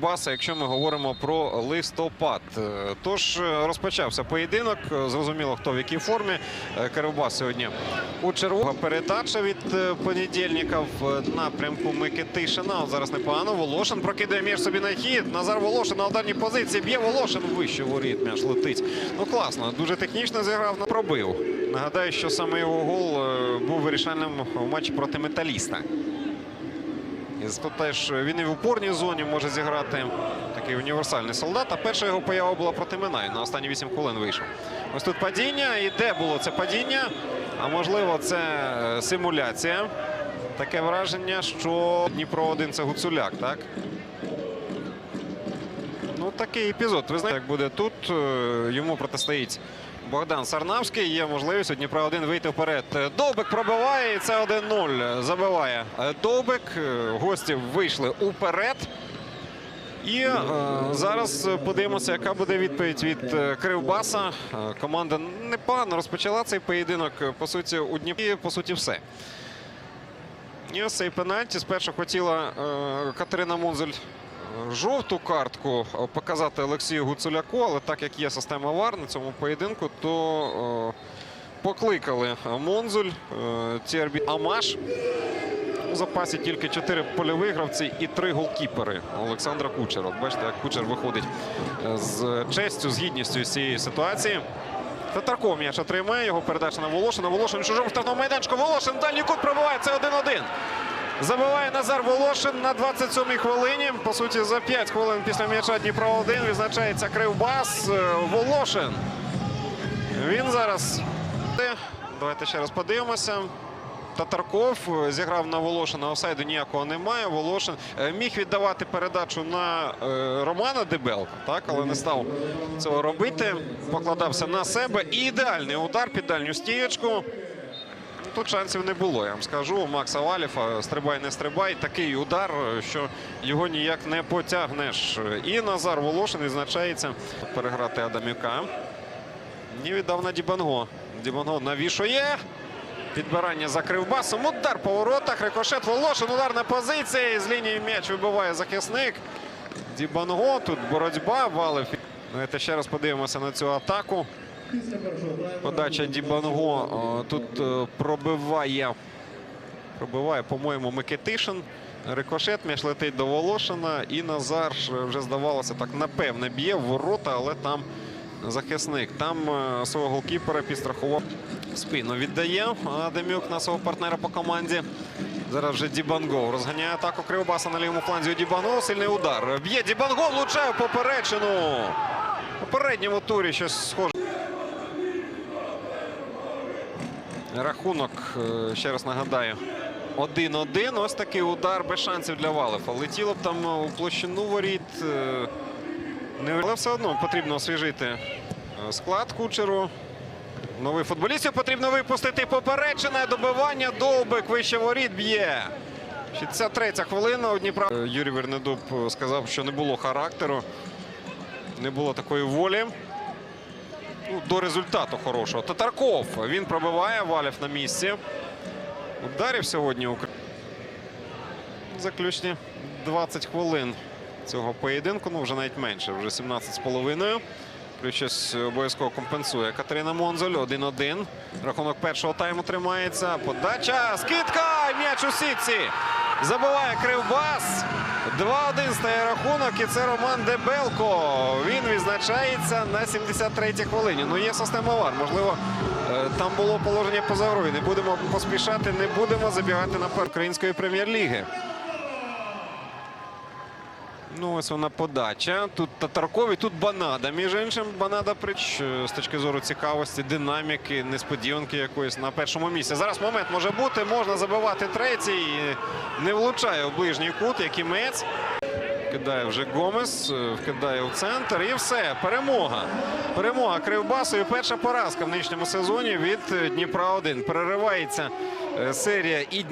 Кривбаса, якщо ми говоримо про листопад. Е, Тож е, розпочався поєдинок. Е, Зрозуміло, хто в якій формі. Кривбас сьогодні у червона передача від понедільника в напрямку Микитишина. Зараз непогано. Волошин прокидає м'яч собі на хід. Назар Волошин на ударній позиції. Б'є Волошин вище воріт. М'яч летить. Ну класно, дуже технічно зіграв. на- Пробив. Нагадаю, що саме його гол був вирішальним у матчі проти металіста. Тут теж він і в упорній зоні може зіграти такий універсальний солдат. А перша його поява була проти Минай. На останні 8 хвилин вийшов. Ось тут падіння. І де було це падіння? А можливо, це е, симуляція. Таке враження, що Дніпро 1 це Гуцуляк, так? Такий епізод. Ви знаєте, як буде тут. е, Йому протистоїть Богдан Сарнавський. Є можливість у Дніпра 1 вийти вперед. Довбик пробиває і це 1-0. Забиває Довбик. Е, Гості вийшли уперед. І е, зараз подивимося, яка буде відповідь від е, Кривбаса. Команда непогано розпочала цей поєдинок. По суті, у Дніпрі, по суті, все. І ось цей пенальті. Спершу хотіла е, Катерина Мунзель жовту картку е, показати Олексію Гуцуляку, але так як є система ВАР на цьому поєдинку, то е, покликали Монзуль, е, Амаш. У запасі тільки чотири польові і три голкіпери Олександра Кучера. От бачите, як Кучер виходить з честю, з гідністю з цієї ситуації. Татарков м'яч отримає. Його передача на Волошина. Волошин чужому штрафному майданчику. Волошин дальній кут пробиває. Це 1-1. Забиває Назар Волошин на 27-й хвилині. По суті, за 5 хвилин після м'яча Дніпро 1 відзначається Кривбас. Е, Волошин. Він зараз. Давайте ще раз подивимося. Татарков е, зіграв на Волошина. Офсайду ніякого немає. Волошин е, міг віддавати передачу на Романа Дебелка, так, але не став цього робити. Покладався на себе. І ідеальний удар під дальню стієчку. Тут шансів не було, я вам скажу. У Макса Валіфа стрибай, не стрибай. Такий удар, що його ніяк не потягнеш. І Назар Волошин відзначається переграти Адамюка. І віддав на Дібанго. Дібанго навішує. Підбирання за кривбасом. Удар по воротах. Рикошет Волошин. Ударна позиція. З лінії м'яч вибиває захисник. Дібанго. Тут боротьба. Валив. Давайте ще раз подивимося на цю атаку. Подача Дібанго тут е, пробиває. Пробиває, по-моєму, Микитишин. Рикошет, м'яч летить до Волошина. І Назар е, вже здавалося так напевне б'є в ворота, але там захисник. Там е, свого голкіпера підстрахував спину. Віддає Адамюк на свого партнера по команді. Зараз вже Дібанго розганяє атаку Кривбаса на лівому фланзі. Дібанго сильний удар. Б'є Дібанго, влучає поперечину. У попередньому турі щось схоже. Рахунок, е, ще раз нагадаю, 1-1. Ось такий удар без шансів для Валефа. Летіло б там у площину воріт. е. Але все одно потрібно освіжити е, склад кучеру. Нових футболістів потрібно випустити. Поперечене добивання. Довбик вище воріт б'є. 63-я хвилина у Дніпра. Юрій Вернедуб сказав, що не було характеру, не було такої волі. Ну, до результату хорошого. Татарков. Він пробиває Валів на місці. Ударів сьогодні у Кри- заключні 20 хвилин цього поєдинку. Ну, вже навіть менше, вже 17 з половиною. Плюс щось обов'язково компенсує Катерина Монзоль. 1-1. Рахунок першого тайму тримається. Подача. Скидка. М'яч у сітці. Забиває Кривбас. 2-1 стає рахунок. І це Роман Дебелко. Він відзначається на 73-й хвилині. Ну, є система ВАР. Можливо, е, там було положення поза грою. Не будемо поспішати, не будемо забігати на української прем'єр-ліги. Ну, ось вона подача. Тут Татаркові, тут Банада. Між іншим, Банада прич з точки зору цікавості, динаміки, несподіванки якоїсь на першому місці. Зараз момент може бути, можна забивати третій. Не влучає у ближній кут, як і Мець. Кидає вже Гомес, е, вкидає у центр і все. Перемога. Перемога Кривбасу і перша поразка в нинішньому сезоні від е, Дніпра 1. Переривається е, серія і